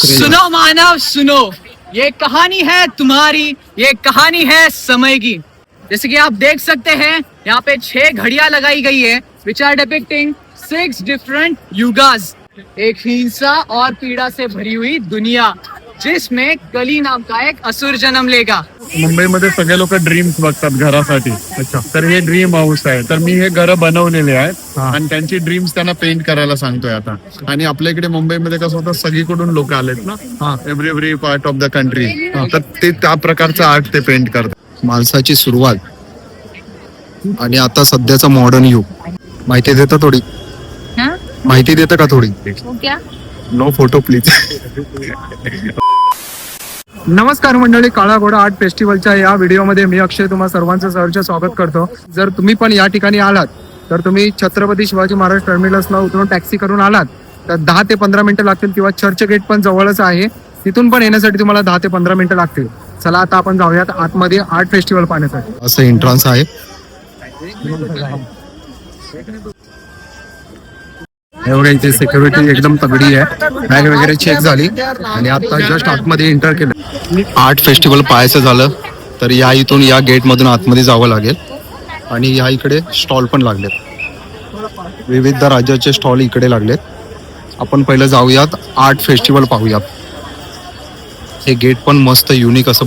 सुनो मानव, सुनो। ये कहानी है तुम्हारी, ये कहानी है समय की। जैसे कि आप देख सकते हैं, यहाँ पे छह घड़िया लगाई गई है which are depicting six different yugas एक हिंसा और पीड़ा से भरी हुई दुनिया, जिसमें कली नाम का एक असुर जन्म लेगा। मुंबईमध्ये सगळे लोक ड्रीम्स बघतात घरासाठी. अच्छा. तर हे ड्रीम हाऊस आहे. तर मी हे घर बनवलेले आहेत. आणि त्यांची ड्रीम्स त्यांना पेंट करायला सांगतोय आता. आणि आपल्या इकडे मुंबईमध्ये कसं होतं सगळीकडून लोक आलेत ना. Every every part of the country तर ते त्या प्रकारचं आर्ट ते पेंट करतात. माणसाची सुरुवात आणि आता सध्याचं मॉडर्न युग. माहिती देतं थोडी? हाँ? माहिती देतं का थोडी? वो क्या? नो फोटो प्लीज नमस्कार मंडळी काळा घोडा आर्ट फेस्टिवलच्या या व्हिडिओमध्ये मी अक्षय तुम्हा सर्वांचं सहर्ष स्वागत करतो. जर तुम्ही पण या ठिकाणी आलात तर तुम्ही छत्रपती शिवाजी महाराज टर्मिनसला उतरून टॅक्सी करून आलात तर दहा ते पंधरा मिनिटं लागतील किंवा चर्च गेट पण जवळच आहे. तिथून पण येण्यासाठी तुम्हाला दहा ते पंधरा मिनिटं लागतील. चला आता आपण जाऊयात आतमध्ये आर्ट फेस्टिवल पाहण्यासाठी. असं एंट्रन्स आहे. हे बघा इथे सिक्युरिटी एकदम तगडी आहे. बॅग वगैरे चेक झाली. आणि आता जस्ट आतमध्ये एंटर केलं. आर्ट फेस्टिवल पाहायचं झालं तर या इथून या गेट मधून आतमध्ये जावं लागेल. आणि या इकडे स्टॉल पण लागलेत. विविध राज्याचे स्टॉल इकडे लागलेत. आपण पहिलं जाऊयात आर्ट फेस्टिवल पाहूयात. हे गेट पण मस्त युनिक असं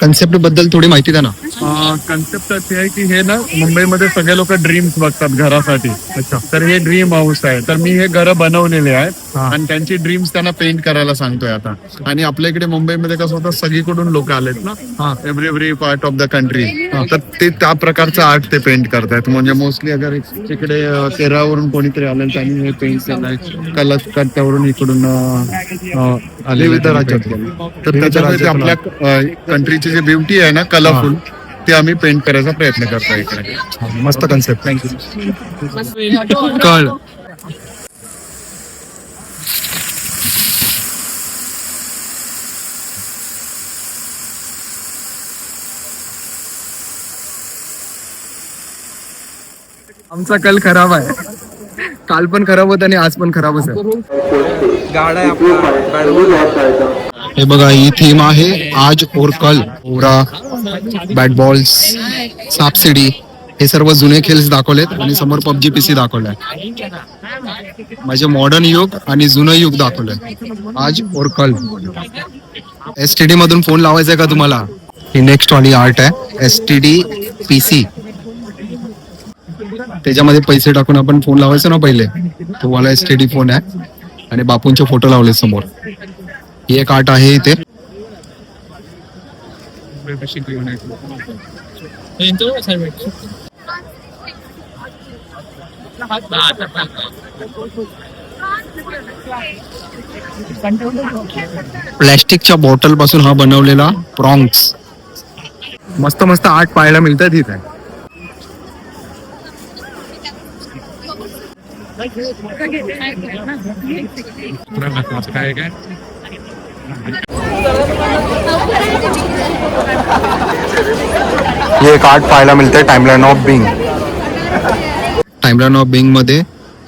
कन्सेप्टबद्दल थोडी माहिती द्या ना. कन्सेप्ट अशी आहे की हे ना मुंबईमध्ये सगळे लोक ड्रीम्स बघतात घरासाठी. अच्छा. तर हे ड्रीम हाऊस आहे. तर मी हे घर बनवलेले आहेत. आणि त्यांची ड्रीम्स त्यांना पेंट करायला सांगतोय आता. आणि आपल्या इकडे मुंबईमध्ये कसं होतं सगळीकडून लोक आलेत ना. Every every part of the country तर ते त्या प्रकारचं आर्ट ते पेंट करतायत. म्हणजे मोस्टली अगर इकडे अं, केरळवरून कोणीतरी आलेलं त्यांनी हे पेंट केलंय कलकत्त्यावरून इकडून अं, अं, आलेले विविध राज्यात. तर आपल्या कंट्रीची जी ब्युटी आहे ना कलरफुल ते आम्ही पेंट करायचा प्रयत्न करतो इकडे. मस्त कन्सेप्ट कळ आमचा कल खराब आहे. काल पण खराब होता आणि आज पण खराबच आहे हे बघा ही थीम आहे आज और कल. ओरा बॅट बॉल्स सापसिडी हे सर्व जुने खेळ दाखवलेत आणि समोर पबजी पीसी दाखवलाय. म्हणजे मॉडर्न युग आणि जुनं युग दाखवलंय. आज और कल. एस टी डी मधून फोन लावायचा का तुम्हाला? ही नेक्स्ट वाली आर्ट आहे. S T D P C त्याच्यामध्ये पैसे टाकून आपण फोन लावायचो ना पहिले. तो वाला एस टी डी फोन आहे. आणि बापूंचे फोटो लावले समोर. ही एक आर्ट आहे इथे. प्लॅस्टिकच्या बॉटलपासून हा बनवलेला प्रॉन्ग्स मस्त मस्त आर्ट पाहायला मिळतात इथे. हे एक आर्ट पाहायला मिळते timeline of being timeline of बिंगमध्ये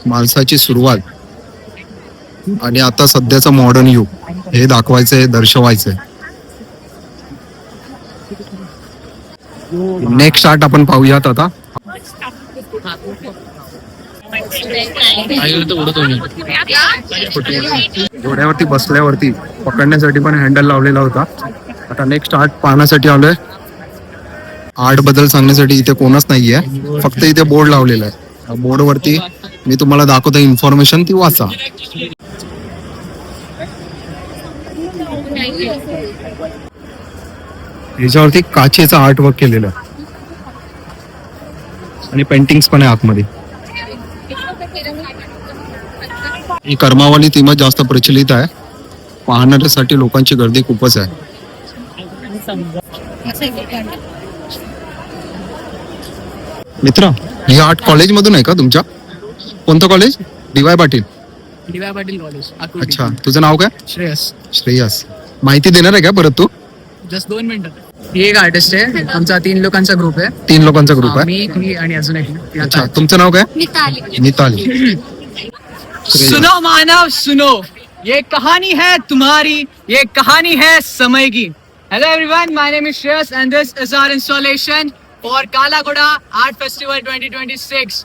माणसाची सुरुवात आणि आता सध्याचं मॉडर्न युग. हे दाखवायचं हे दर्शवायचंय. नेक्स्ट आर्ट आपण पाहूयात आता. घोड्यावरती बसल्यावरती पकडण्यासाठी पण हँडल लावलेला होता. आता नेक्स्ट आर्ट पाहण्यासाठी आलोय. आर्टबद्दल सांगण्यासाठी इथे कोणच नाहीये. फक्त इथे बोर्ड लावलेला आहे. बोर्ड वरती मी तुम्हाला दाखवतो इन्फॉर्मेशन ती वाचा. ह्याच्यावरती काचेचा आर्ट वर्क केलेलं. आहे. आणि पेंटिंग्स पण आहे आतमध्ये. ही कर्मावाली थीमच जास्त प्रचलित आहे. पाहण्यासाठी लोकांची गर्दी खूपच आहे. मित्र ही आर्ट कॉलेज मधून आहे का तुमच्या? कोणतं college? D Y Patil. D Y Patil college अच्छा तुझं नाव काय? श्रेयस. श्रेयस. माहिती देणार आहे का परत तू? जस्ट दोन मिनिटं. ही एक आर्टिस्ट आहे आमचा तीन लोकांचा ग्रुप आहे. तीन लोकांचा ग्रुप आहे. मी मी आणि अजून एक. अच्छा तुमचं नाव काय? मिताली. निताली सुनो मानव सुनो ये कहानी है तुम्हारी ये कहानी है समय की hello everyone my name is Shreyas and this is our installation for Kala Ghoda art festival 2026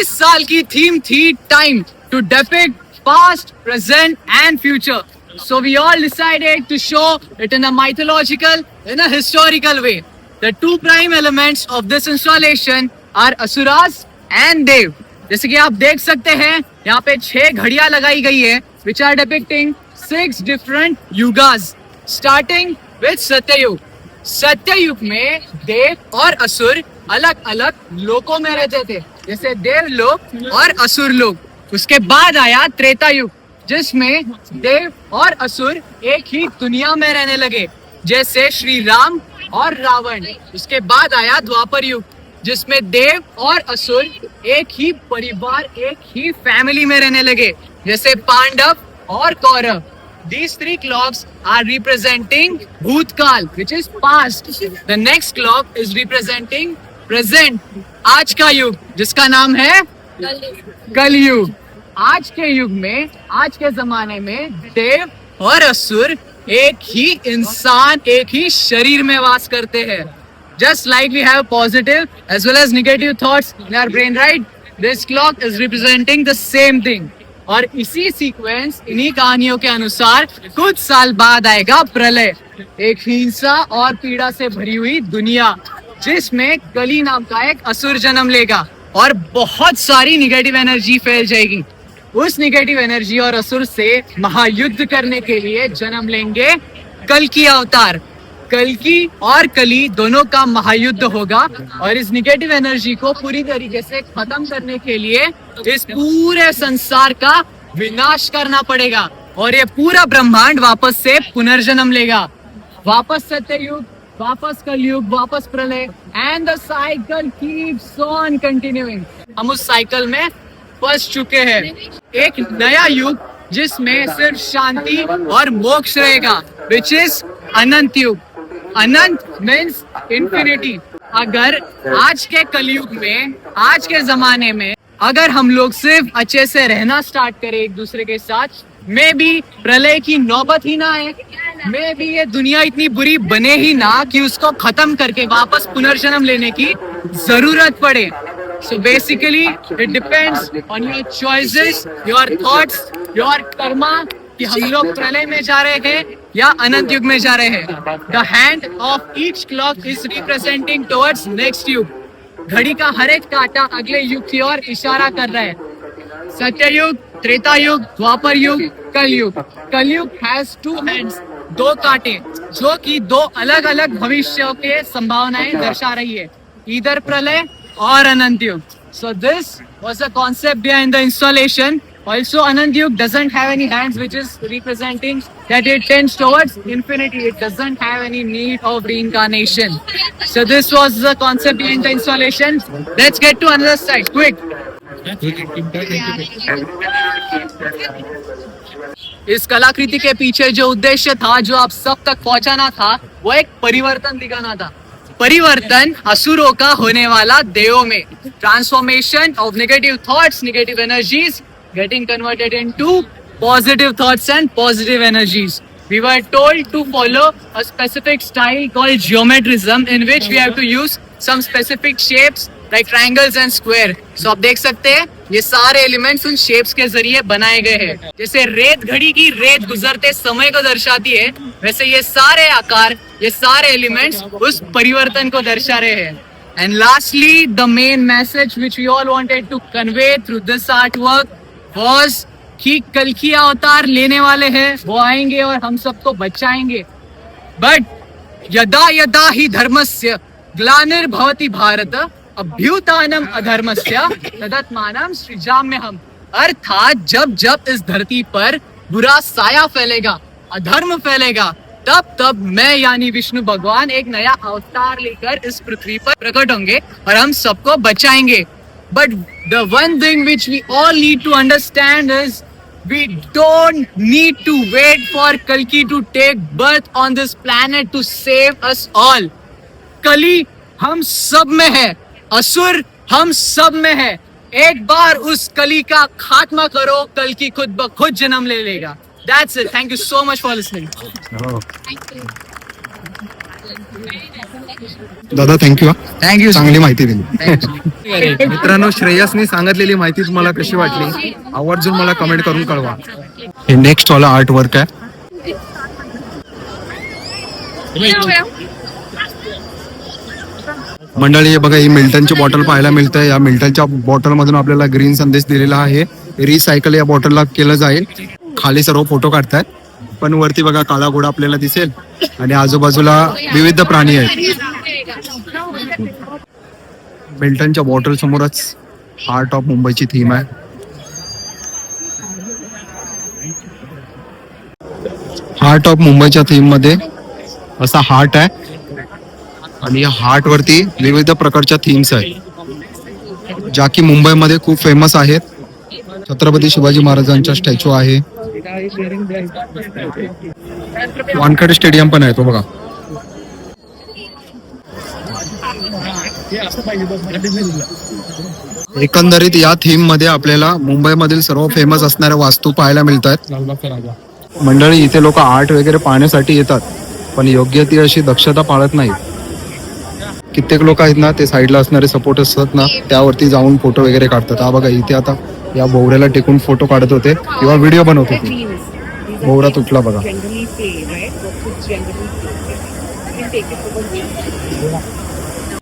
इस साल की थीम थी time to depict past present and future so we all decided to show it in a mythological in a historical way the two prime elements of this installation are asuras and dev जैसे कि आप देख सकते हैं, यहाँ पे छह घड़िया लगाई गई है which are depicting six different yugas starting with Satyayuga Satyayuga में देव और असुर अलग अलग लोकों में रहते थे। जैसे देव लोक और असुर लोक। उसके बाद आया त्रेता युग जिसमें देव और असुर एक ही दुनिया में रहने लगे, जैसे श्री राम और रावण। उसके बाद आया द्वापर युग। जिसमें देव और असुर एक ही परिवार एक ही फैमिली में रहने लगे जैसे पांडव और Kaurava These three clocks are representing Bhutkal, which is past. The next clock is representing present. आज का युग जिसका नाम है कलयुग आज के युग में आज के जमाने में देव और असुर एक ही इंसान एक ही शरीर में वास करते हैं just like we have positive as well as negative thoughts in our brain, right? This clock is representing the same thing. और इसी सीक्वेंस इन्हीं कहानियों के अनुसार कुछ साल बाद आएगा प्रलय, एक हिंसा और पीड़ा से भरी हुई दुनिया, जिसमें कली नाम का एक असुर जन्म लेगा और बहुत सारी निगेटिव एनर्जी फैल जाएगी। उस निगेटिव एनर्जी और असुर से महायुद्ध करने के लिए जन्म लेंगे कल की अवतार। कलकी और कली दोनों का महायुद्ध होगा और इस निगेटिव एनर्जी को पूरी तरीके से खत्म करने के लिए इस पूरे संसार का विनाश करना पड़ेगा और ये पूरा ब्रह्मांड वापस से पुनर्जन्म लेगा। वापस सत्ययुग, वापस कलयुग, वापस प्रलय and the cycle keeps on continuing हम उस साइकिल में फंस चुके हैं। एक नया युग जिसमें सिर्फ़ शांति और मोक्ष रहेगा विच इज़ अनंत युग। अनंत मीन्स इंफिनिटी अगर आज के कलयुग में, आज के जमाने में, अगर हम लोग सिर्फ़ अच्छे से रहना स्टार्ट करें एक दूसरे के साथ, मे भी प्रलय की नौबत ही ना आए। मे भी ये दुनिया इतनी बुरी बने ही ना कि उसको खत्म करके वापस पुनर्जन्म लेने की ज़रूरत पड़े। So basically it depends on your choices your thoughts your karma कि हम लोग प्रलय में जा रहे हैं। या अनंत युग में जा रहे हैं। The hand of each clock is representing towards next yuga. घड़ी का हर एक कांटा अगले युग की ओर इशारा कर रहा है। सत्ययुग त्रेता युग द्वापर युग कलयुग। कलयुग हैज़ टू हैंड्स दो कांटे, जो कि दो अलग अलग भविष्य के संभावनाएँ दर्शा रही है। इधर प्रलय और अनंत युग। So this was a concept behind the installation. Also anant yug doesn't have any hands which is representing that it tends towards infinity it doesn't have any need of reincarnation so this was the concept behind the installation let's get to another side quick इस कलाकृति के पीछे जो उद्देश्य था जो आप सब तक पहुंचाना था वो एक परिवर्तन दिखाना था परिवर्तन असुरों का होने वाला देवों में transformation of negative thoughts negative energies getting converted into positive thoughts and positive energies. We were told to follow a specific style called geometrism in which we have to use some specific shapes like triangles and square. So आप देख सकते हैं ये सारे elements उन shapes के ज़रिए बनाए गए हैं जैसे रेत घड़ी की रेत गुजरते समय को दर्शाती है वैसे ये सारे आकार ये सारे एलिमेंट्स उस परिवर्तन को दर्शा रहे हैं And lastly, the main message which we all wanted to convey through this artwork was कि कल की अवतार लेने वाले हैं, वो आएँगे और हम सबको बचाएँगे। बट यदा यदा ही धर्मस्य ग्लानिर्भवति भारत अभ्युतानम अधर्मस्य तदत्मानम सृजाम्य हम अर्थात जब जब इस धरती पर बुरा साया फैलेगा, अधर्म फैलेगा, तब तब मैं यानी विष्णु भगवान एक नया अवतार लेकर इस पृथ्वी पर प्रकट होंगे और हम सबको बचाएँगे। But the one thing which we all need to understand is we don't need to wait for Kalki to take birth on this planet to save us all. कली हम सब में है असुर हम सब में है एक बार उस कली का खात्मा करो कल की खुद ब खुद जन्म ले लेगा That's it. Thank you so much for listening. दादा थँक्यू you. चांगली माहिती दिली. मित्रांनो श्रेयसने सांगितलेली माहिती तुम्हाला कशी वाटली? आवर्जून मला कमेंट करून कळवा. हे नेक्स्ट वाला आर्ट वर्क आहे. मंडळी हे बघा ही मिल्टनची बॉटल पाहायला मिळते या मिल्टनच्या बॉटल मधून आपल्याला ग्रीन संदेश दिलेला आहे. रिसायकल या बॉटलला केलं जाईल. खाली सर्व फोटो काढतात पण वरती बघा काळा घोडा आपल्याला दिसेल. आणि आजूबाजूला विविध प्राणी आहेत. मिल्टनच्या बॉटल समोरच हार्ट ऑफ मुंबईची थीम आहे. हार्ट ऑफ मुंबईच्या थीममध्ये असा हार्ट आहे आणि या हार्ट वरती विविध प्रकारच्या थीम्स आहेत. ज्या की मुंबईमध्ये खूप फेमस आहेत. छत्रपती शिवाजी महाराजांचा स्टॅच्यू आहे. वानखेडे स्टेडियम पण आहे तो बघा. एकंदरीत या थीममध्ये आपल्याला मुंबईमधील सर्व फेमस असणाऱ्या वास्तू पाहायला मिळतात. मंडळी इथे लोक आर्ट वगैरे पाहण्यासाठी येतात पण योग्य ती अशी दक्षता पाळत नाही कित्येक लोक आहेत ना ते साईडला असणारे सपोर्ट असतात ना त्यावरती जाऊन फोटो वगैरे काढतात. हा बघा इथे आता या बोवऱ्याला टेकून फोटो काढत होते किंवा व्हिडिओ बनवत होते. बोवरा तुटला बघा.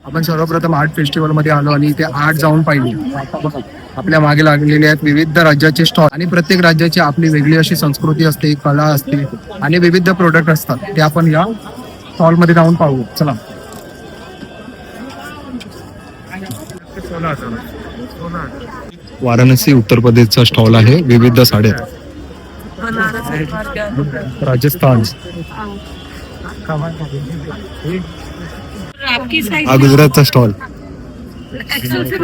आपण सर्वप्रथम आर्ट फेस्टिवलमध्ये आलो आणि इथे आर्ट जाऊन पाहिली. आपल्या मागे लागलेले आहेत विविध राज्याचे स्टॉल आणि प्रत्येक राज्याची आपली वेगळी अशी संस्कृती असते कला असते आणि विविध प्रोडक्ट असतात. ते आपण या स्टॉलमध्ये जाऊन पाहू. चला. वाराणसी उत्तर प्रदेशचा स्टॉल आहे. विविध साड्या. राजस्थान. हा गुजरातचा स्टॉल.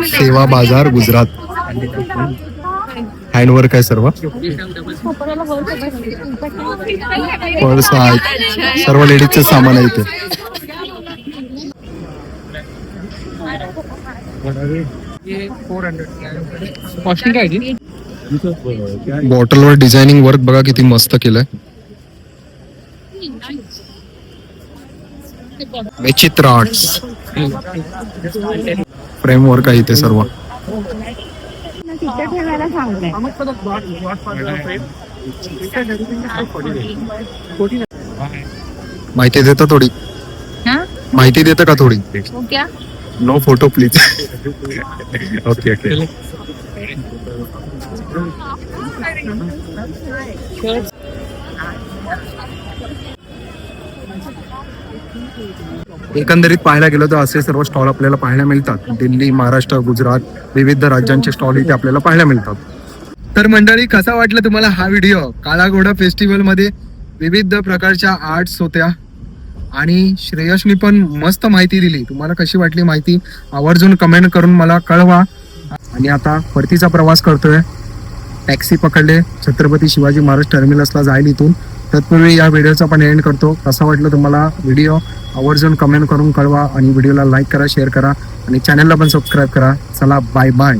सेवा बाजार गुजरात. हँडवर्क आहे सर्व? पर्स आहेत. सर्व लेडीजचे सामान आहे इथे बॉटलवर डिझायनिंग वर्क बघा किती मस्त केलंय. विचित्र आर्ट्स फ्रेम वर्क आहे इथे सर्व. माहिती देता थोडी? हा? माहिती देता का थोडी? No photo please okay okay एकंदरीत पाहायला गेलं तर असे सर्व स्टॉल आपल्याला पाहायला मिळतात. दिल्ली महाराष्ट्र गुजरात विविध राज्यांचे स्टॉल इथे आपल्याला पाहायला मिळतात. तर मंडळी कसा वाटला तुम्हाला हा व्हिडिओ? काळा घोडा फेस्टिवलमध्ये विविध प्रकारच्या आर्ट्स होत्या आणि श्रेयसनी पण मस्त माहिती दिली. तुम्हाला कशी वाटली माहिती आवर्जून कमेंट करून मला कळवा. आणि आता परतीचा प्रवास करतोय. टॅक्सी पकडले. छत्रपती शिवाजी महाराज टर्मिनसला जाईल इथून. तत्पूर्वी या व्हिडिओचा पण एंड करतो. कसा वाटलं तुम्हाला व्हिडिओ? आवर्जून कमेंट करून कळवा आणि व्हिडिओला लाईक करा शेअर करा आणि चॅनलला पण सबस्क्राईब करा. चला बाय बाय